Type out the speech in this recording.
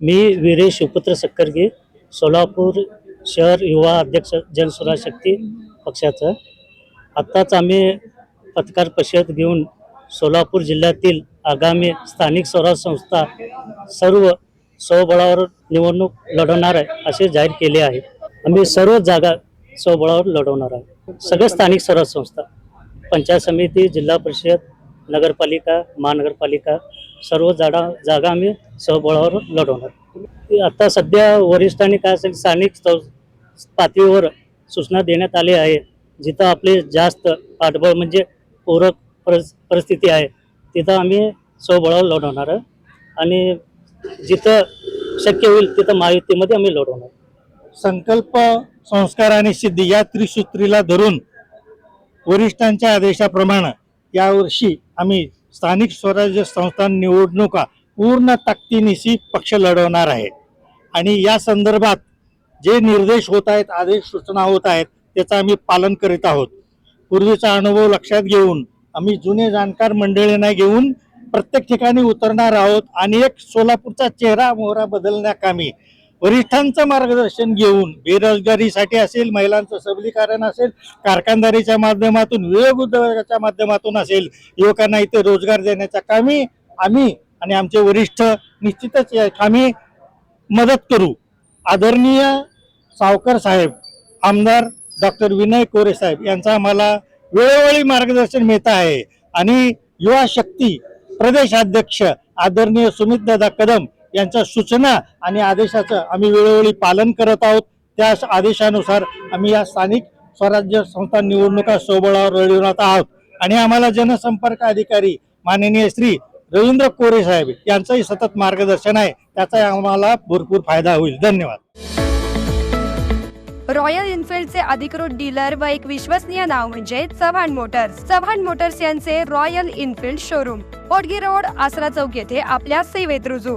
मी वीरेश शिवपुत्र सक्करगे सोलापूर शहर युवा अध्यक्ष जनस्वराज शक्ती पक्षाचं. आत्ताच आम्ही पत्रकार परिषद घेऊन सोलापूर जिल्ह्यातील आगामी स्थानिक स्वराज संस्था सर्व स्वबळावर निवडणूक लढवणार आहे असे जाहीर केले आहे. आम्ही सर्व जागा स्वबळावर लढवणार आहे. सगळ्या स्थानिक स्वराज संस्था पंचायत समिती जिल्हा परिषद नगरपालिका महानगरपालिका सर्व जागा जागा आम्ही सहबळावर लढवणार. आता सध्या वरिष्ठांनी काय असेल स्थानिक पातळीवर सूचना देण्यात आली आहे. जिथं आपले जास्त पाठबळ म्हणजे पूरक परिस्थिती आहे तिथं आम्ही सहबळावर लढवणार आणि जिथं शक्य होईल तिथं महायुतीमध्ये आम्ही लढवणार. संकल्प संस्कार आणि सिद्धी या त्रिसूत्रीला धरून वरिष्ठांच्या आदेशाप्रमाणे यावर्षी आम्ही स्थानिक स्वराज्य संस्था निवडणुका पूर्ण ताकदीनिशी पक्ष लढवणार आहे. आणि या संदर्भात जे निर्देश होत आहेत आदेश सूचना होत आहेत त्याचं आम्ही पालन करीत आहोत. पूर्वीचा अनुभव लक्षात घेऊन आम्ही जुने जाणकार मंडळींना घेऊन प्रत्येक ठिकाणी उतरणार आहोत आणि एक सोलापूरचा चेहरा मोहरा बदलण्याकामी वरिष्ठांचं मार्गदर्शन घेऊन बेरोजगारीसाठी असेल महिलांचं सबलीकरण असेल कारखानदारीच्या माध्यमातून वेग उद्योगाच्या माध्यमातून असेल युवकांना इथे रोजगार देण्याच्या कामी आम्ही आणि आमचे वरिष्ठ निश्चितच या कामी मदत करू. आदरणीय सावकर साहेब आमदार डॉक्टर विनय कोरे साहेब यांचा आम्हाला वेळोवेळी मार्गदर्शन मिळत आहे. आणि युवा शक्ती प्रदेशाध्यक्ष आदरणीय सुमित दादा कदम यांच्या सूचना आणि आदेशाचं आम्ही वेळोवेळी पालन करत आहोत. त्या आदेशानुसार आम्ही या स्थानिक स्वराज्य संस्था निवडणुका सोबळावर रडून आहोत. आणि आम्हाला जनसंपर्क अधिकारी माननीय श्री रवींद्र कोरे साहेब यांचंही सतत मार्गदर्शन आहे. त्याचा आम्हाला भरपूर फायदा होईल. धन्यवाद. रॉयल इन्फिल्डचे अधिकृत डीलर व एक विश्वसनीय नाव म्हणजे चव्हाण मोटर्स. चव्हाण मोटर्स यांचे रॉयल इन्फिल्ड शोरूम पोटगी रोड आसरा चौक येथे आपल्या सेवेत रुजू.